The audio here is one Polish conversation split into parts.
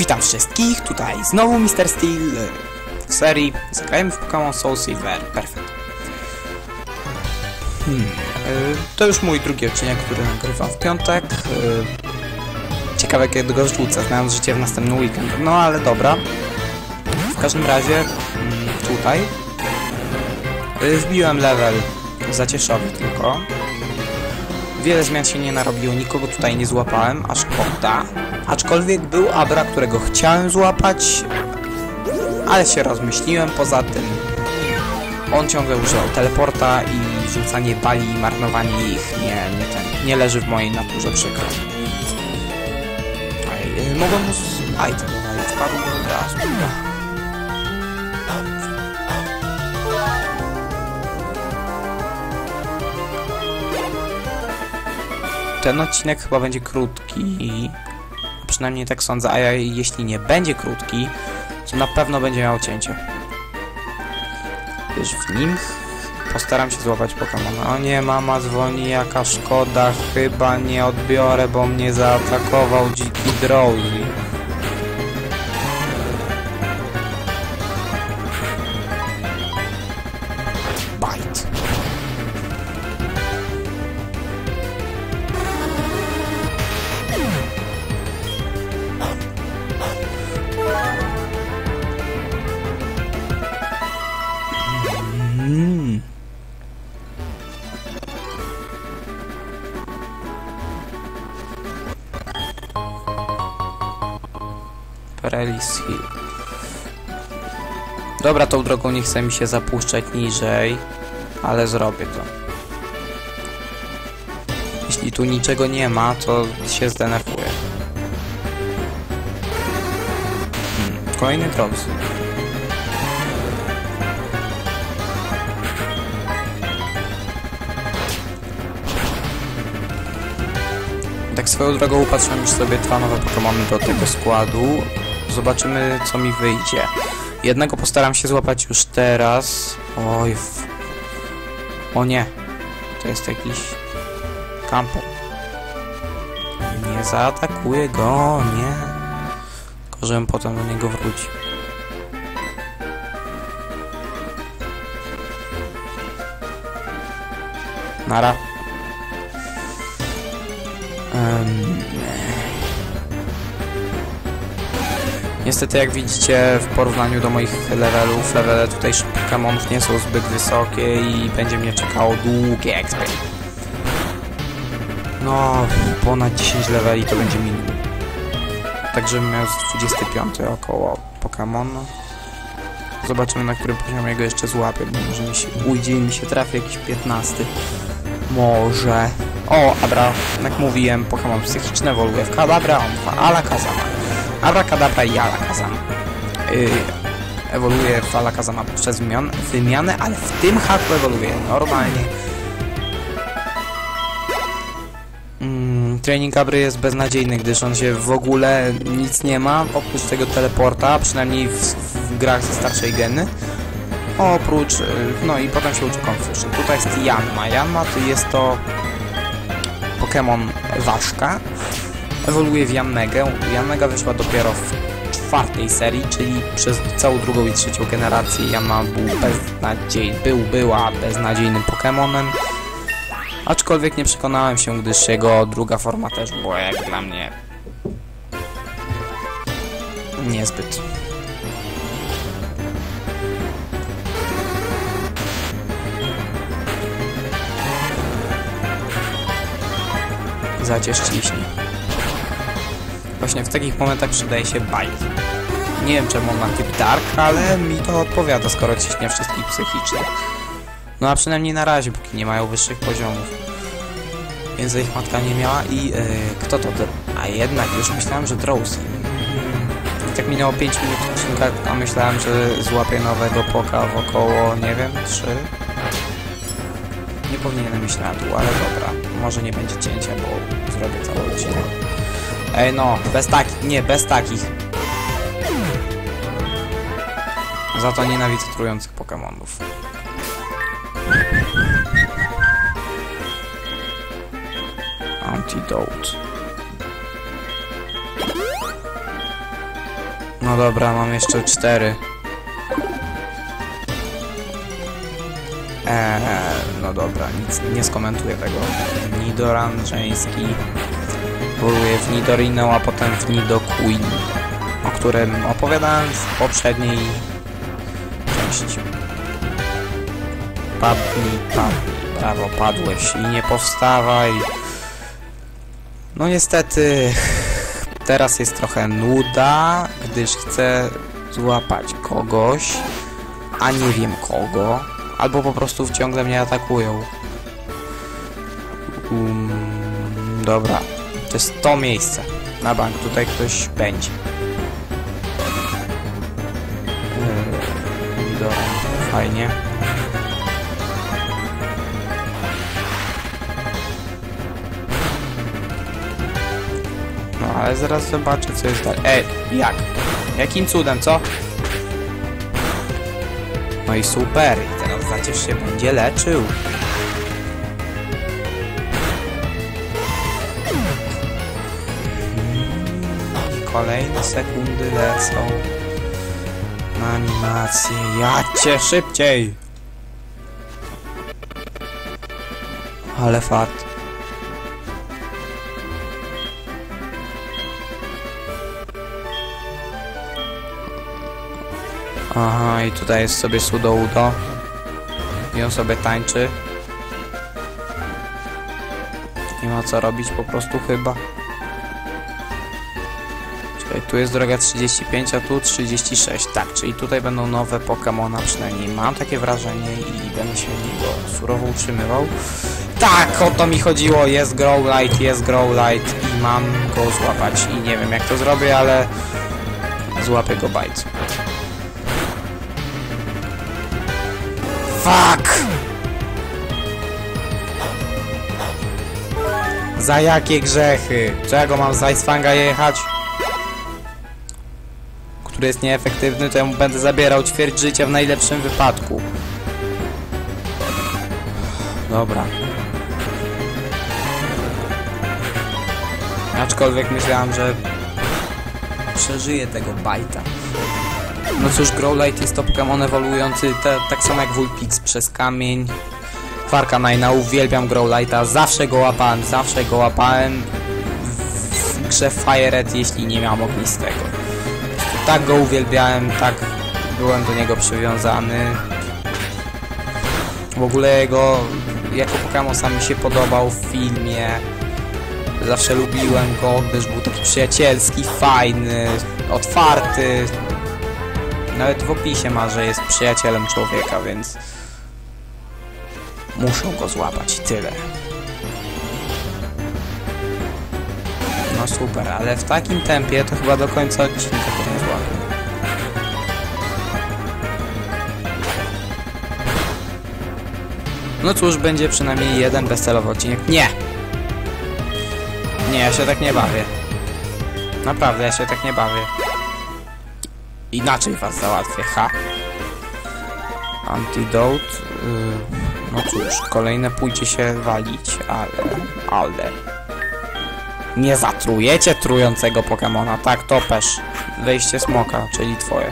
Witam wszystkich, tutaj znowu Mr. Steel e, w serii Zagrajmy w Pokémon Soul Silver. Perfekt. Hmm, e, to już mój drugi odcinek, który nagrywam w piątek. E, Ciekawe kiedy go rzucę, znając życie w następny weekend. No ale dobra. W każdym razie mm, tutaj wbiłem level zacieszowy tylko. Wiele zmian się nie narobiło, nikogo tutaj nie złapałem, a szkoda. Aczkolwiek był Abra, którego chciałem złapać, ale się rozmyśliłem. Poza tym on ciągle używał teleporta i rzucanie bali i marnowanie ich nie, nie, ten, nie leży w mojej naturze, przykro. Aj, y, mogę mu z... Aj, to no, wpadł razu. Ten odcinek chyba będzie krótki. Przynajmniej tak sądzę, a jeśli nie będzie krótki, to na pewno będzie miał cięcie. Wiesz, w nim postaram się złapać Pokemona. O nie, mama dzwoni, jaka szkoda, chyba nie odbiorę, bo mnie zaatakował dziki Drowsy. Perelis Hill. Dobra, tą drogą nie chce mi się zapuszczać niżej, ale zrobię to. Jeśli tu niczego nie ma, to się zdenerwuję. Hmm, kolejny Trolls. Tak swoją drogą upatrzyłem już sobie dwa nowe Pokémony do tego składu. Zobaczymy co mi wyjdzie. Jednego postaram się złapać już teraz. Oj. W... O nie. To jest jakiś kamper. Nie zaatakuję go, nie. Tylko żebym potem do niego wrócił. Nara. Em, Niestety jak widzicie w porównaniu do moich levelów, levele tutejszych Pokémonów nie są zbyt wysokie i będzie mnie czekało długie XP. No, ponad 10 leveli to będzie minimum. Także miał z 25 około Pokémon. Zobaczymy na którym poziomie go jeszcze złapię, bo może mi się ujdzie i mi się trafi jakiś 15. Może. O, Abra, jak mówiłem, Pokémon psychiczny ewoluuje w Kadabra, on ma Alakazama. Abracadabra i Alakazam. Yy, ewoluuje w Alakazama poprzez wymian, wymianę, ale w tym haku ewoluuje normalnie. Mm, trening Abry jest beznadziejny, gdyż on się w ogóle nic nie ma, oprócz tego teleporta, przynajmniej w, w grach ze starszej geny. Oprócz, yy, no i potem się uczy Confusion. Tutaj jest Janma. Janma to jest to Pokémon ważka, ewoluuje w Jammegę. Jammega wyszła dopiero w czwartej serii, czyli przez całą drugą i trzecią generację Yama był beznadziej, był, była beznadziejnym Pokémonem. Aczkolwiek nie przekonałem się, gdyż jego druga forma też była jak dla mnie niezbyt. Zacież ciśnij. Właśnie w takich momentach przydaje się bite. Nie wiem czemu on ma typ dark, ale mi to odpowiada, skoro ciśnie wszystkich psychicznych. No a przynajmniej na razie, póki nie mają wyższych poziomów. Więc ich matka nie miała i yy, kto to? A jednak już myślałem, że Drowsy. I tak minęło 5 minut odcinka, a myślałem, że złapię nowego poka w około, nie wiem, 3. Nie powinienem iść na dół, ale dobra. Może nie będzie cięcia, bo zrobię cały odcinek. Ej no, bez takich, nie, bez takich. Za to nienawidzę trujących Pokemonów. Antidote. No dobra, mam jeszcze cztery. Eee, no dobra, nic, nie skomentuję tego. Nidoran ewoluuje w Nidorinę, a potem w Nidoqueen, o którym opowiadałem w poprzedniej części. Padnij, padnij, brawo, padłeś i nie powstawaj. No niestety, teraz jest trochę nuda, gdyż chcę złapać kogoś, a nie wiem kogo, albo po prostu ciągle mnie atakują. Um, dobra, to jest to miejsce. Na bank, tutaj ktoś będzie. Yy, fajnie. No ale zaraz zobaczę co jest dalej. Ej, jak? Jakim cudem, co? No i super, i teraz zacież się będzie leczył. Kolejne sekundy lecą. Na animację. Ja cię szybciej! Ale fat. Aha, i tutaj jest sobie sudo udo. I on sobie tańczy. Nie ma co robić po prostu chyba. Tu jest droga 35, a tu 36. Tak, czyli tutaj będą nowe Pokémona, przynajmniej mam takie wrażenie i będę się niego surowo utrzymywał. Tak, o to mi chodziło, jest Growlite, jest Growlite i mam go złapać. I nie wiem jak to zrobię, ale złapię go bajcu. Fuck! Za jakie grzechy? Czy ja go mam z Icefanga jechać? Który jest nieefektywny, to ja mu będę zabierał ćwierć życia w najlepszym wypadku. Dobra. Aczkolwiek myślałem, że przeżyję tego bajta. No cóż, Growlite jest to Pokémon ewoluujący te, tak samo jak Vulpix przez kamień. Farkanina, uwielbiam Growlite'a, zawsze go łapałem, zawsze go łapałem w grze Fire Red, jeśli nie miałem ognistego. Tak go uwielbiałem, tak byłem do niego przywiązany. W ogóle jego jako Pokémon sam mi się podobał w filmie. Zawsze lubiłem go, gdyż był taki przyjacielski, fajny, otwarty, nawet w opisie ma, że jest przyjacielem człowieka, więc muszą go złapać tyle. No super, ale w takim tempie to chyba do końca odcinka go nie złapię. No cóż, będzie przynajmniej jeden bezcelowy odcinek. Nie! Nie, ja się tak nie bawię. Naprawdę, ja się tak nie bawię. Inaczej was załatwię, ha. Antidote. Yy, no cóż, kolejne pójdzie się walić, ale... Ale... Nie zatrujecie trującego Pokemona, tak, topesz. Wejście smoka, czyli twoje.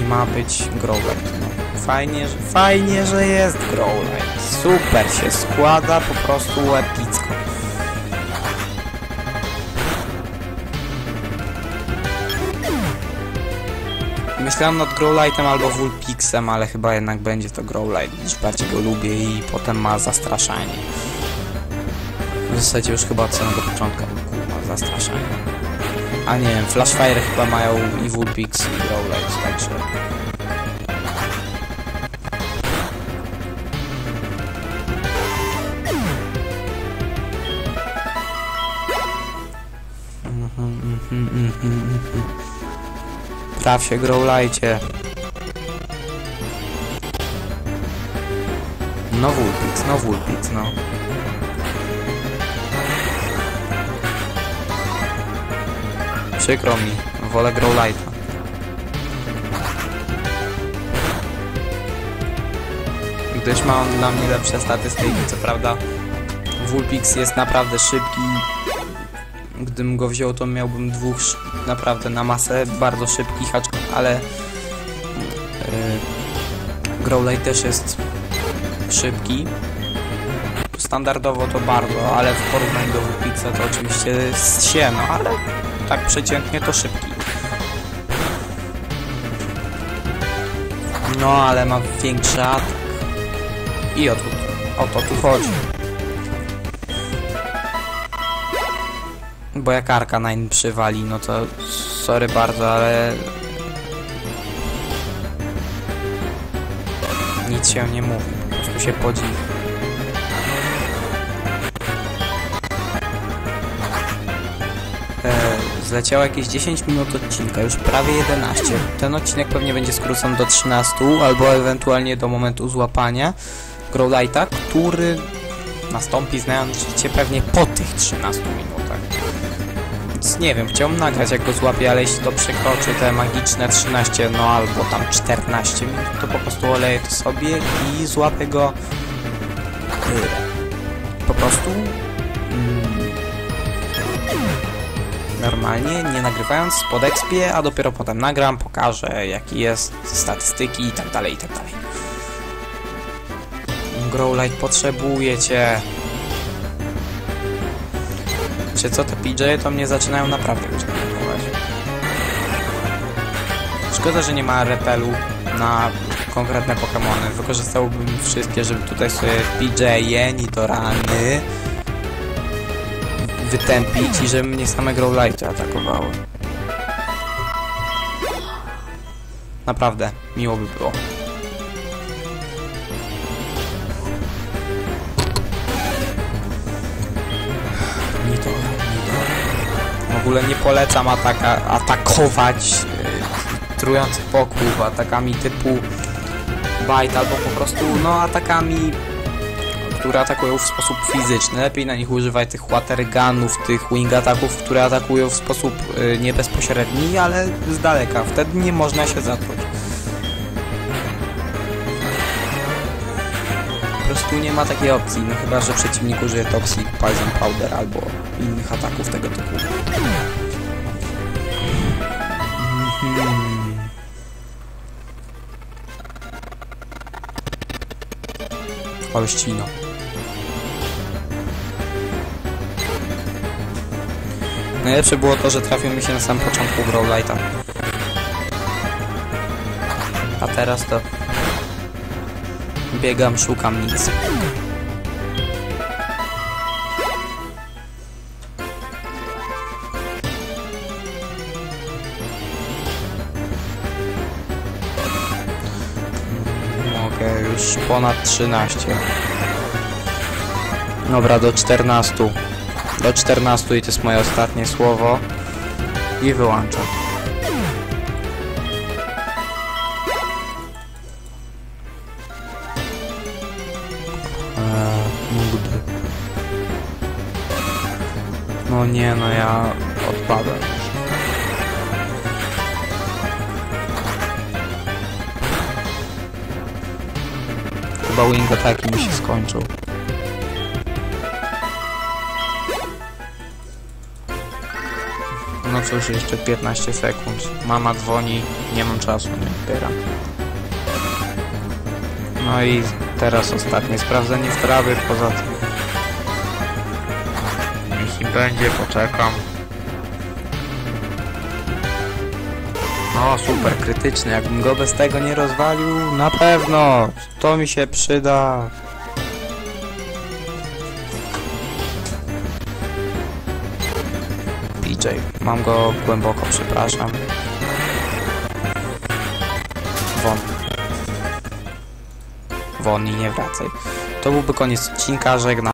I ma być Growlite. No. Fajnie, że, fajnie, że jest Growlite. Super się składa, po prostu epicko. Myślałem nad Growlite'em albo Vulpixem, ale chyba jednak będzie to Growlite, gdyż bardziej go lubię i potem ma zastraszanie. W zasadzie już chyba od samego początku ma zastraszanie. A nie wiem, Flashfire chyba mają i Vulpix i Growlite, także... Mhm, mhm, mhm, mhm. Traw się, Growlite. No Vulpix, no Vulpix, no. Przykro mi, wolę Growlite'a. Gdyż ma on na mnie lepsze statystyki, co prawda Vulpix jest naprawdę szybki Gdybym go wziął, to miałbym dwóch naprawdę na masę bardzo szybkich, acz- ale yy, Growlite też jest szybki. Standardowo to bardzo, ale w porównaniu do Wupica to oczywiście jest się, no ale tak przeciętnie to szybki. No, ale ma większy atak. I o o to tu chodzi. Bo jak Arcanine przywali, no to sorry bardzo, ale... Nic się nie mówi, po prostu się podziwi. E, Zleciało jakieś 10 minut odcinka, już prawie 11. Ten odcinek pewnie będzie skrócony do 13, albo ewentualnie do momentu złapania Growlite'a, który nastąpi, znając życie, pewnie po tych 13 minutach. Nie wiem, chciałbym nagrać jak go złapię, ale jeśli to przekroczy te magiczne 13, no albo tam 14 minut, to po prostu oleję to sobie i złapię go y, po prostu mm, normalnie, nie nagrywając pod expie, a dopiero potem nagram, pokażę jaki jest statystyki i tak dalej, i tak dalej. Growlite potrzebuje Czy co te PJ to mnie zaczynają naprawdę już denerwować. Szkoda, że nie ma repelu na konkretne Pokémony. Wykorzystałbym wszystkie, żeby tutaj sobie PJ, Yeni, to rany wytępić i żeby mnie same Growlite atakowały. Naprawdę, miło by było. Ogóle nie polecam ataka, atakować yy, trujących pokłów atakami typu bite albo po prostu no atakami które atakują w sposób fizyczny. Lepiej na nich używać tych watergunów, tych wing ataków, które atakują w sposób y, nie bezpośredni, ale z daleka. Wtedy nie można się zatruć. Prostu nie ma takiej opcji, no chyba, że przeciwnik użyje Toxic, Poison Powder albo innych ataków tego typu. Mhm. Olścino. Najlepsze było to, że trafił mi się na samym początku Growlite'a. A teraz to... Biegam, szukam nic. Mogę już ponad 13. Dobra, do 14. Do 14 i to jest moje ostatnie słowo. I wyłączam. Nie, no ja odpadam. Chyba wing ataki mi się skończył. No cóż, jeszcze 15 sekund. Mama dzwoni, nie mam czasu, nie odbieram. No i teraz ostatnie sprawdzenie sprawy, poza tym. Będzie, poczekam. No super, krytyczny. Jakbym go bez tego nie rozwalił, na pewno. To mi się przyda. PJ. Mam go głęboko, przepraszam. Won. Won i nie wracaj. To byłby koniec odcinka, żegnam.